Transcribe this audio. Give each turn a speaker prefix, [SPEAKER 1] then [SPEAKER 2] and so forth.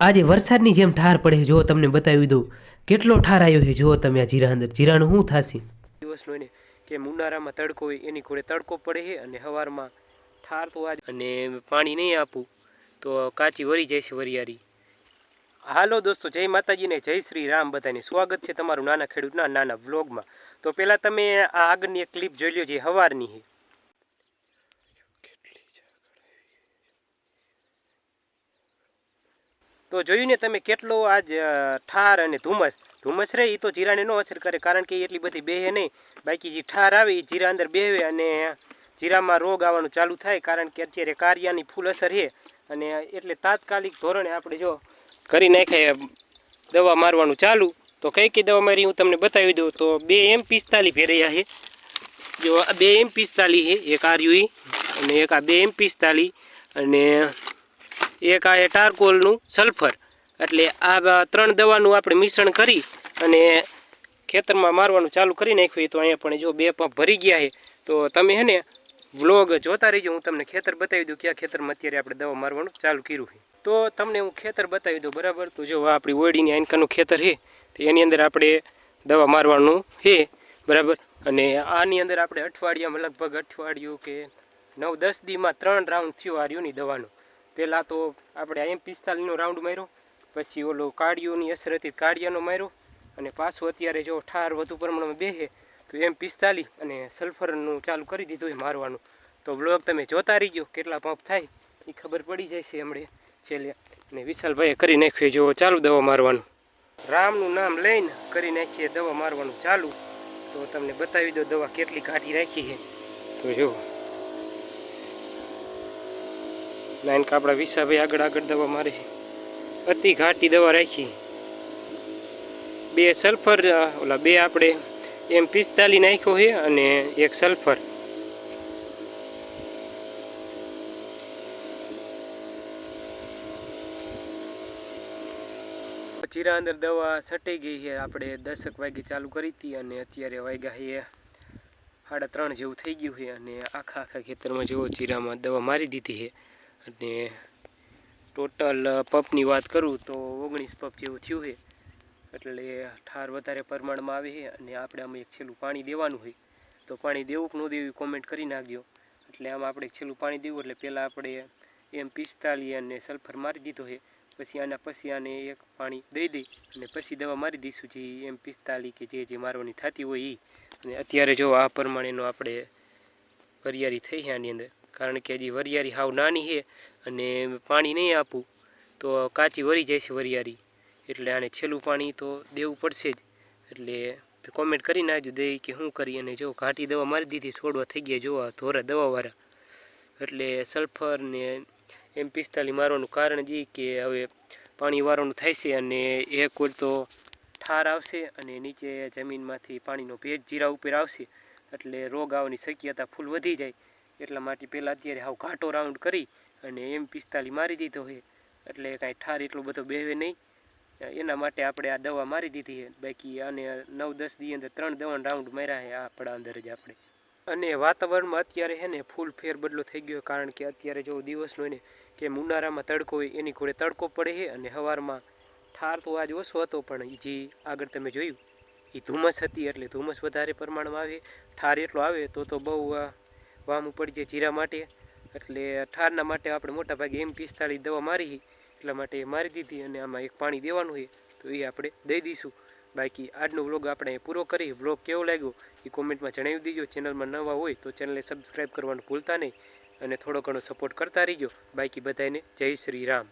[SPEAKER 1] આજે વરસાદની જેમ ઠાર પડે જો તમને બતાવી દઉં, કેટલો ઠાર આવ્યો છે. જુઓ તમે આ જીરા અંદર જીરાનું શું થશે? દિવસનો એને કે ઉનાળામાં તડકો હોય, એની કોડે તડકો પડે છે અને સવારમાં ઠાર તો આજ અને પાણી નહીં આપું, તો કાચી વરી જાય છે વરિયારી હાલો દોસ્તો, જય માતાજીને જય શ્રી રામ બધાને. સ્વાગત છે તમારું નાના ખેડૂતના નાના વ્લોગમાં. તો પહેલાં તમે આ આગળની એક ક્લિપ જોઈ લો જે સવારની છે. તો જોયું ને તમે કેટલો આજ ઠાર અને ધુમ્મસ. ધુમ્મસ રહે એ તો જીરાને ન અસર કરે, કારણ કે એટલી બધી બેહે નહીં બાકી જે ઠાર આવે એ જીરા અંદર બેહે અને જીરામાં રોગ આવવાનું ચાલુ થાય, કારણ કે અત્યારે કારિયાની ફૂલ અસર છે. અને એટલે તાત્કાલિક ધોરણે આપણે જો કરી નાખાય દવા મારવાનું ચાલુ. તો કઈ કઈ દવા મારી, હું તમને બતાવી દઉં. તો બે એમ પિસ્તાલીસ ફેરૈયા છે. જો આ બે એમ પિસ્તાલીસ છે, એક આર્યુ અને એક આ બે એમ પિસ્તાલીસ. અને એક આ એ ટારકોલનું સલ્ફર. એટલે આ ત્રણ દવાનું આપણે મિશ્રણ કરી અને ખેતરમાં મારવાનું ચાલુ કરી નાખ્યું. તો અહીંયા પણ જો બે પંપ ભરી ગયા છે. તો તમે હે ને વ્લોગ જોતા રહીજો. હું તમને ખેતર બતાવી દઉં કયા ખેતરમાં અત્યારે આપણે દવા મારવાનું ચાલુ કર્યું છે. તો તમને હું ખેતર બતાવી દઉં બરાબર. તો જો આપણી ઓયડીની આનકાનું ખેતર છે. તો એની અંદર આપણે દવા મારવાનું છે. બરાબર? અને આની અંદર આપણે અઠવાડિયામાં લગભગ અઠવાડિયું કે નવ દસ દીમાં ત્રણ રાઉન્ડ થયો આ રહ્યુંની દવાનું. પહેલાં તો આપણે એમ પિસ્તાલીસનો રાઉન્ડ માર્યો, પછી ઓલો કાળિયોની અસર હતી કાળિયાનો માર્યો, અને પાછું અત્યારે જો ઠાર વધુ પ્રમાણમાં બેસે, તો એમ પિસ્તાલીસ અને સલ્ફરનું ચાલુ કરી દીધું એ મારવાનું. તો બ્લોગ તમે જોતા રહીજો, કેટલા પંપ થાય, એ ખબર પડી જાય છે હમણે છેલ્લે. અને વિશાલભાઈએ કરી નાખ્યું જો ચાલુ દવા મારવાનું. રામનું નામ લઈને કરી નાખીએ, દવા મારવાનું ચાલુ. તો તમને બતાવી દો દવા કેટલી કાઢી રાખી છે. તો જો. લાઈન કાપડા વિસાભાઈ આગળ આગળ દવા મારે. અતિ ઘાટી દવા રાખી. બે સલ્ફર ઓલા બે આપણે એમ પિસ્તાલી નાખ્યો છે અને એક સલ્ફર. જીરા અંદર દવા છટાઈ ગઈ છે. આપણે દસક વાગે ચાલુ કરી હતી અને અત્યારે વાગ્યા છે સાડા ત્રણ જેવું થઈ ગયું છે અને આખા આખા ખેતરમાં જેવો જીરામાં દવા મારી દીધી છે. અને ટોટલ પપની વાત કરું તો ઓગણીસ પપ જેવું થયું છે. એટલે ઠાર વધારે પ્રમાણમાં આવે છે અને આપણે આમાં એક છેલ્લું પાણી દેવાનું હોય તો પાણી દેવું કે ન દેવું કોમેન્ટ કરી નાખજો. એટલે આમાં આપણે છેલ્લું પાણી દેવું એટલે પહેલાં આપણે એમ પિસ્તાલીસ અને સલ્ફર મારી દીધો છે. પછી આના પછી આને એક પાણી દઈ દઈ અને પછી દવા મારી દઈશું જે એમ પિસ્તાલી કે જે જે મારવાની થતી હોય એ અને અત્યારે જો આ પ્રમાણેનો આપણે વરિયાળી થઈ છે આની અંદર. કારણ કે હજી વરિયાળી હાવ નાની છે અને પાણી નહીં આપું, તો કાચી વરી જાય છે વરિયાળી. એટલે આને છેલ્લું પાણી તો દેવું પડશે જ. એટલે કોમેન્ટ કરી નાખજો દે કે શું કરી અને જો ઘાટી દવા મારી દીધી છોડવા થઈ ગયા જોવા, ધોરા દવાવાળા. એટલે સલ્ફર ને એમ પિસ્તાલીસ મારવાનું કારણ જ એ કે હવે પાણી વારવાનું થાય છે અને એ કોઈ તો ઠાર આવશે અને નીચે જમીનમાંથી પાણીનો ભેજ જીરા ઉપર આવશે. એટલે રોગ આવવાની શક્યતા ફૂલ વધી જાય. એટલા માટે પહેલાં અત્યારે હાવ ઘાટો રાઉન્ડ કરી અને એમ પિસ્તાલી મારી દીધો છે. એટલે કાંઈ ઠાર એટલો બધો બેહવે નહીં. એના માટે આપણે આ દવા મારી દીધી છે. બાકી આને નવ દસ દી અંદર ત્રણ દવાના રાઉન્ડ માર્યા છે આપણા અંદર જ આપણે. અને વાતાવરણમાં અત્યારે છે ને ફૂલ ફેર બદલો થઈ ગયો કારણ કે અત્યારે જો દિવસનો એને કે ઉનાળામાં તડકો હોય એની ઘોડે તડકો પડે છે અને સવારમાં ઠાર તો આજ ઓછો હતો પણ જે આગળ તમે જોયું એ ધુમ્મસ હતી એટલે ધુમ્મસ વધારે પ્રમાણમાં આવે. ઠાર એટલો આવે તો તો બહુ વામું ઉપર જાય જીરા માટે, એટલે ઠારના માટે આપણે મોટા ભાગે એમ પિસ્તાળીસ દવા મારી. એટલા માટે મારી દીધી અને આમાં એક પાણી દેવાનું છે તો એ આપણે દઈ દઈશું. બાકી આજનો વ્લોગ આપણે પૂરો કરી વ્લોગ કેવો લાગ્યો એ કોમેન્ટમાં જણાવી દીજો. ચેનલમાં નવા હોય તો ચેનલને સબસ્ક્રાઈબ કરવાનું ભૂલતા નહીં અને થોડો ઘણો સપોર્ટ કરતા રહીજો. બાકી બધાને જય શ્રી રામ.